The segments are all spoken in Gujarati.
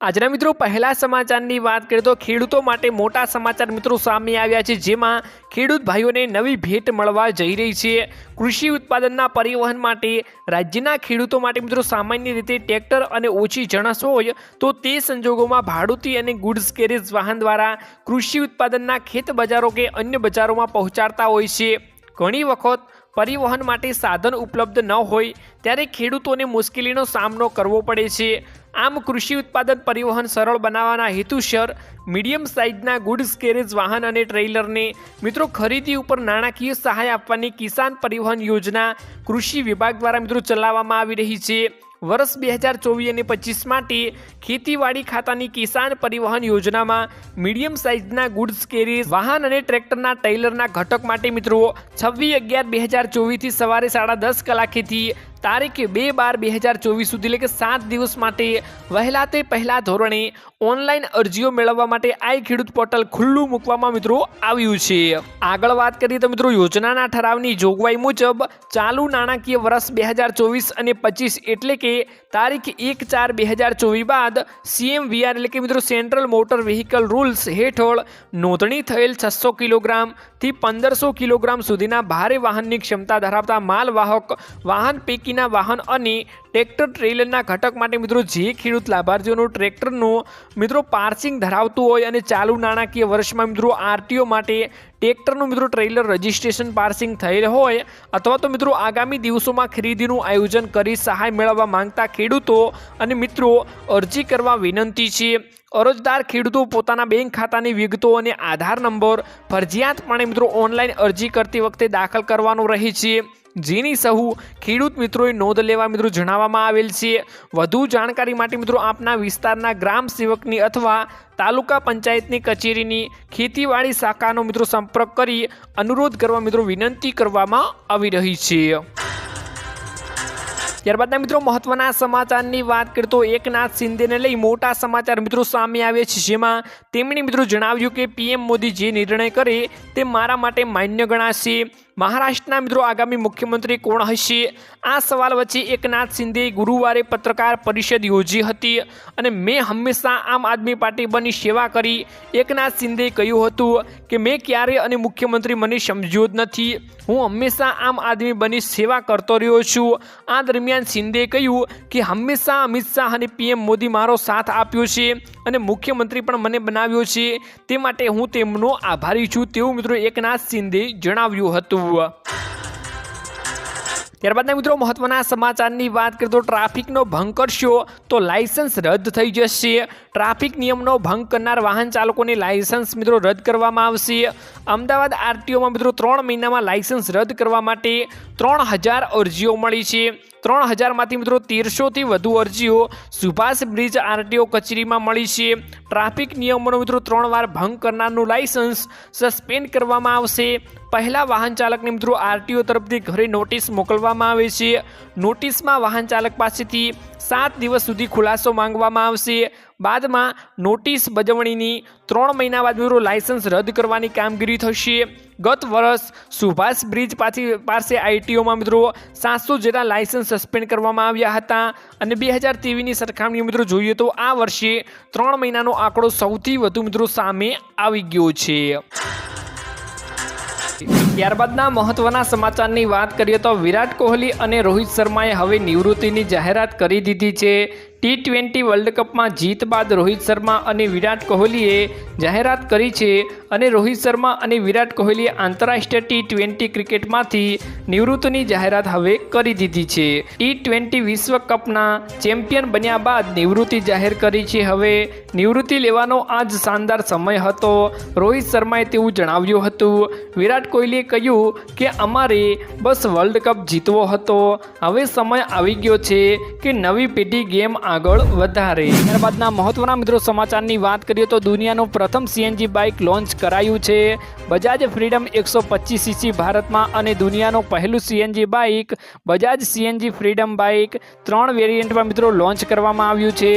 આજના મિત્રો, પહેલા સમાચારની વાત કરીએ તો ખેડૂતો માટે મોટા સમાચાર મિત્રો સામે આવ્યા છે, જેમાં ખેડૂત ભાઈઓને નવી ભેટ મળવા જઈ રહી છે. કૃષિ ઉત્પાદનના પરિવહન માટે રાજ્યના ખેડૂતો માટે મિત્રો સામાન્ય રીતે ટ્રેક્ટર અને ઓછી જણસ હોય, તો તે સંજોગોમાં ભાડુતી અને ગુડ્સ કેરેજ વાહન દ્વારા કૃષિ ઉત્પાદનના ખેત બજારો કે અન્ય બજારોમાં પહોંચાડતા હોય છે. ઘણી વખત પરિવહન માટે સાધન ઉપલબ્ધ ન હોય, ત્યારે ખેડૂતોને મુશ્કેલીનો સામનો કરવો પડે છે. આમ કૃષિ ઉત્પાદન પરિવહન સરળ બનાવવાના હેતુસર મીડિયમ સાઇઝના ગુડ્સ કેરેજ વાહન અને ટ્રેલરને મિત્રો ખરીદી ઉપર નાણાકીય સહાય આપવાની કિસાન પરિવહન યોજના કૃષિ વિભાગ દ્વારા મિત્રો ચલાવવામાં આવી રહી છે. વર્ષ બે હજાર ચોવીસ અને પચીસ માટે ખેતીવાડી ખાતાની કિસાન પરિવહન યોજનામાં મીડિયમ સાઇઝના ગુડ્સ કેરીઝ વાહન અને ટ્રેક્ટરના ટ્રેલરના ઘટક માટે મિત્રો છવ્વીસ અગિયાર બે હજાર ચોવીસથી સવારે સાડા દસ કલાકેથી તારીખ બે બાર બે હજાર ચોવીસ સુધી, એટલે કે સાત દિવસ માટે વહેલા તે પહેલા ધોરણે ઓનલાઈન અરજીઓ મેળવવા માટે આઈ ખેડૂત પોર્ટલ ખુલ્લું મૂકવામાં મિત્રો આવ્યું છે. આગળ વાત કરીએ તો મિત્રો યોજનાના ઠરાવની જોગવાઈ મુજબ ચાલુ નાણાકીય વર્ષ બે હજાર ચોવીસ અને પચીસ એટલે કે તારીખ એક ચાર બે હજાર ચોવીસ બાદ સીએમવીઆર એટલે કે મિત્રો સેન્ટ્રલ મોટર વ્હીકલ રૂલ્સ હેઠળ નોંધણી થયેલ છસો કિલોગ્રામથી પંદરસો કિલોગ્રામ સુધીના ભારે વાહનની ક્ષમતા ધરાવતા માલવાહક વાહન પૈકીના વાહન અને ટ્રેક્ટર ટ્રેલરના ઘટક માટે મિત્રો જે ખેડૂત લાભાર્થીઓનું ટ્રેક્ટરનું મિત્રો પાર્સિંગ ધરાવતું હોય અને ચાલુ નાણાકીય વર્ષમાં મિત્રો આરટીઓ માટે ટ્રેક્ટરનું મિત્રો ટ્રેલર રજિસ્ટ્રેશન પાર્સિંગ થયેલ હોય અથવા તો મિત્રો આગામી દિવસોમાં ખરીદીનું આયોજન કરી સહાય મેળવવા માંગતા ખેડૂતો અને મિત્રો અરજી કરવા વિનંતી છે. અરજદાર ખેડૂતો પોતાના બેંક ખાતાની વિગતો અને આધાર નંબર ફરજિયાતપણે મિત્રો ઓનલાઈન અરજી કરતી વખતે દાખલ કરવાનો રહે છે. જેની સહુ ખેડૂત મિત્રોએ નોંધ લેવા મિત્રો જણાવવામાં આવેલ છે. વધુ જાણકારી માટે મિત્રો આપના વિસ્તારના ગ્રામ સેવકની અથવા તાલુકા પંચાયતની કચેરીની ખેતીવાડી શાખાનો મિત્રો સંપર્ક કરી અનુરોધ કરવા મિત્રો વિનંતી કરવામાં આવી રહી છે. ત્યારબાદના મિત્રો મહત્વના સમાચારની વાત કરીએ તો એકનાથ શિંદેને લઈ મોટા સમાચાર મિત્રો સામે આવ્યા છે. જેમાં તેમણે મિત્રો જણાવ્યું કે પીએમ મોદી જે નિર્ણય કરે તે મારા માટે માન્ય ગણાશે. મહારાષ્ટ્રના મિત્રો આગામી મુખ્યમંત્રી કોણ હશે? આ સવાલ વચ્ચે એકનાથ શિંદે ગુરુવારે પત્રકાર પરિષદ યોજી હતી અને મેં હંમેશા આમ આદમી પાર્ટી બની સેવા કરી. એકનાથ શિંદે કહ્યું હતું કે મેં ક્યારે અને મુખ્યમંત્રી મને સમજ્યો જ નથી. હું હંમેશા આમ આદમી બની સેવા કરતો રહ્યો છું. આ દરમિયાન શિંદે કહ્યું કે હંમેશા અમિત શાહ અને પીએમ મોદી મારો સાથ આપ્યો છે અને મુખ્યમંત્રી પણ મને બનાવ્યો છે. તે માટે હું તેમનો આભારી છું તેવું મિત્રો એકનાથ શિંદે જણાવ્યું હતું. ત્યારબાદના મિત્રો, મહત્વના સમાચારની વાત કરીએ તો ટ્રાફિકનો ભંગ કરશો તો લાયસન્સ રદ થઈ જશે. ટ્રાફિક નિયમનો ભંગ કરનાર વાહન ચાલકોને લાયસન્સ મિત્રો રદ કરવામાં આવશે. અમદાવાદ આરટીઓમાં મિત્રો ત્રણ મહિનામાં લાયસન્સ રદ કરવા માટે ત્રણ હજાર અરજીઓ મળી છે. ત્રણ હજારમાંથી મિત્રો તેરસોથી વધુ અરજીઓ સુભાષ બ્રિજ આરટીઓ કચેરીમાં મળી છે. ટ્રાફિક નિયમોનો મિત્રો ત્રણ વાર ભંગ કરનારનું લાયસન્સ સસ્પેન્ડ કરવામાં આવશે. પહેલા વાહન ચાલકને મિત્રો આરટીઓ તરફથી ઘરે નોટિસ મોકલવામાં આવે છે. નોટિસમાં વાહન ચાલક પાસેથી સાત દિવસ સુધી ખુલાસો માંગવામાં આવશે. બાદમાં નોટિસ બજવણીની ત્રણ મહિના બાદ મિત્રો લાયસન્સ રદ કરવાની કામગીરી થશે. ગત વર્ષ સુભાષ બ્રિજ પાછી પાસે આઈટીઓમાં મિત્રો સાતસો જેટલા લાયસન્સ સસ્પેન્ડ કરવામાં આવ્યા હતા. અને બે હજાર તેવીસની સરખામણી મિત્રો જોઈએ તો આ વર્ષે ત્રણ મહિનાનો આંકડો સૌથી વધુ મિત્રો સામે આવી ગયો છે. Steve. ત્યારબાદના મહત્વના સમાચારની વાત કરીએ તો વિરાટ કોહલી અને રોહિત શર્માએ હવે નિવૃત્તિની જાહેરાત કરી દીધી છે. ટી ટ્વેન્ટી વર્લ્ડ કપમાં જીત બાદ રોહિત શર્મા અને વિરાટ કોહલીએ જાહેરાત કરી છે અને રોહિત શર્મા અને વિરાટ કોહલીએ આંતરરાષ્ટ્રીય ટી ટ્વેન્ટી ક્રિકેટમાંથી નિવૃત્તિની જાહેરાત હવે કરી દીધી છે. ટી ટ્વેન્ટી વિશ્વ કપના ચેમ્પિયન બન્યા બાદ નિવૃત્તિ જાહેર કરી છે. હવે નિવૃત્તિ લેવાનો આ જ શાનદાર સમય હતો. રોહિત શર્માએ તેવું જણાવ્યું હતું. વિરાટ કોહલીએ કહ્યું કે અમારે બસ વર્લ્ડ કપ જીતવો હતો. હવે સમય આવી ગયો છે કે નવી પેઢી ગેમ આગળ વધારે. ત્યારબાદના મહત્વના મિત્રો સમાચારની વાત કરીએ તો દુનિયાનું પ્રથમ સીએનજી બાઇક લોન્ચ કરાયું છે. બજાજ ફ્રીડમ એકસો પચીસ સીસી ભારતમાં અને દુનિયાનું પહેલું CNG bike Bajaj CNG freedom bike ત્રણ વેરિયન્ટમાં મિત્રો લોન્ચ કરવામાં આવ્યું છે.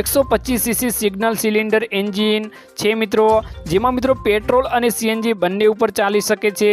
એકસો પચીસ સીસી સિગ્નલ સિલિન્ડર એન્જિન છે મિત્રો, જેમાં મિત્રો પેટ્રોલ અને સીએનજી બંને ઉપર ચાલી શકે છે.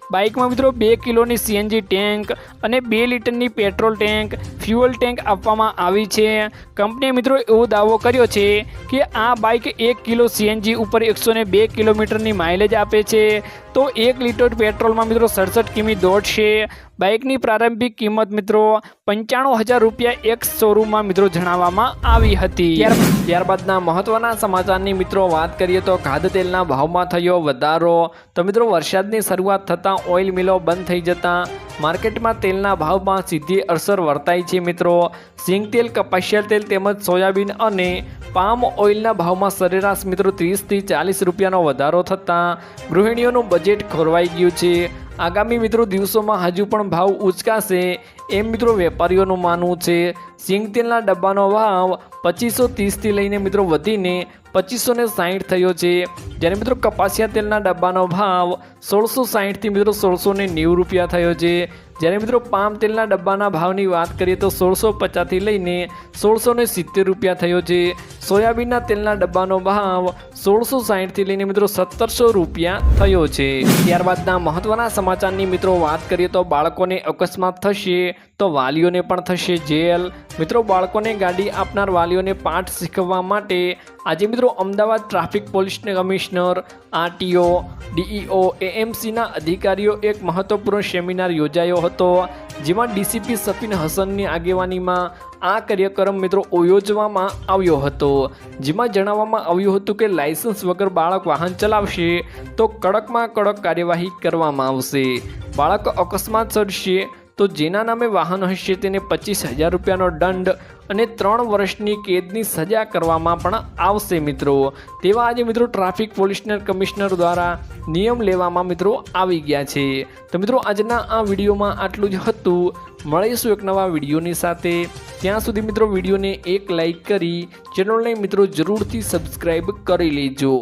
બાઇકમાં મિત્રો બે કિલોની સીએનજી ટેન્ક અને બે લીટરની પેટ્રોલ ટેન્ક, ફ્યુઅલ ટેન્ક આપવામાં આવી છે. કંપનીએ મિત્રો એવો દાવો કર્યો છે કે આ બાઇક એક કિલો સીએનજી ઉપર એકસો બે કિલોમીટરની માઇલેજ આપે છે. તો એક લીટર પેટ્રોલમાં મિત્રો સડસઠ કિમી દોડશે. બાઇકની પ્રારંભિક કિંમત મિત્રો પંચાણું હજાર રૂપિયા એક શોરૂમમાં મિત્રો જણાવવામાં આવી હતી. ત્યારબાદના મહત્વના સમાચારની મિત્રો વાત કરીએ તો ખાદ્યતેલના ભાવમાં થયો વધારો. તો મિત્રો વરસાદની શરૂઆત થતાં ઓઇલ મિલો બંધ થઈ જતાં માર્કેટમાં તેલના ભાવમાં સીધી અસર વર્તાય છે મિત્રો. સિંગ તેલ, કપાસિયા તેલ તેમજ સોયાબીન અને પામ ઓઇલના ભાવમાં સરેરાશ મિત્રો ત્રીસથી ચાલીસ રૂપિયાનો વધારો થતાં ગૃહિણીઓનું બજેટ ખોરવાઈ ગયું છે. આગામી મિત્રો દિવસોમાં હજુ પણ ભાવ ઉચકાશે એમ મિત્રો વેપારીઓનું માનવું છે, સિંગ તેલના ડબ્બાનો ભાવ પચીસો ત્રીસથી લઈને મિત્રો વધીને પચીસો ને સાહીઠ થયો છે. જ્યારે મિત્રો કપાસિયા તેલના ડબ્બાનો ભાવ સોળસો સાહીઠથી મિત્રો સોળસો ને નેવું રૂપિયા થયો છે. જ્યારે મિત્રો પામ તેલના ડબ્બાના ભાવની વાત કરીએ તો સોળસો પચાસથી લઈને સોળસો ને સિત્તેર રૂપિયા થયો છે. સોયાબીનના તેલના ડબ્બાનો ભાવ સોળસો સાહીઠથી લઈને મિત્રો સત્તરસો રૂપિયા થયો છે. ત્યારબાદના મહત્વના સમાચારની મિત્રો વાત કરીએ તો બાળકોને અકસ્માત થશે તો વાલીઓને પણ થશે જેલ. મિત્રો, બાળકોને ગાડી આપનાર વાલીઓને પાઠ શીખવવા માટે આજે મિત્રો Ahmedabad traffic police commissioner, RTO, DEO, એએમસીના અધિકારીઓ એક મહત્વપૂર્ણ સેમિનાર યોજાયો હતો. જેમાં ડીસીપી સફીન હસનની આગેવાનીમાં આ કાર્યક્રમ મિત્રો યોજવામાં આવ્યો હતો. જેમાં જણાવવામાં આવ્યું હતું કે લાયસન્સ વગર બાળક વાહન ચલાવશે તો કડકમાં કડક કાર્યવાહી કરવામાં આવશે. બાળક અકસ્માત સર્જશે તો જેના નામે વાહન હશે તેને પચીસ હજાર રૂપિયાનો દંડ અને ત્રણ વર્ષની કેદની સજા કરવામાં પણ આવશે મિત્રો. તેવા આજે મિત્રો ટ્રાફિક પોલીસના કમિશનર દ્વારા નિયમ લેવામાં મિત્રો આવી ગયા છે. તો મિત્રો આજના આ વિડીયોમાં આટલું જ હતું. મળીશું એક નવા વિડીયોની સાથે. ત્યાં સુધી મિત્રો વિડીયોને એક લાઈક કરી, ચેનલને મિત્રો જરૂરથી સબસ્ક્રાઈબ કરી લેજો.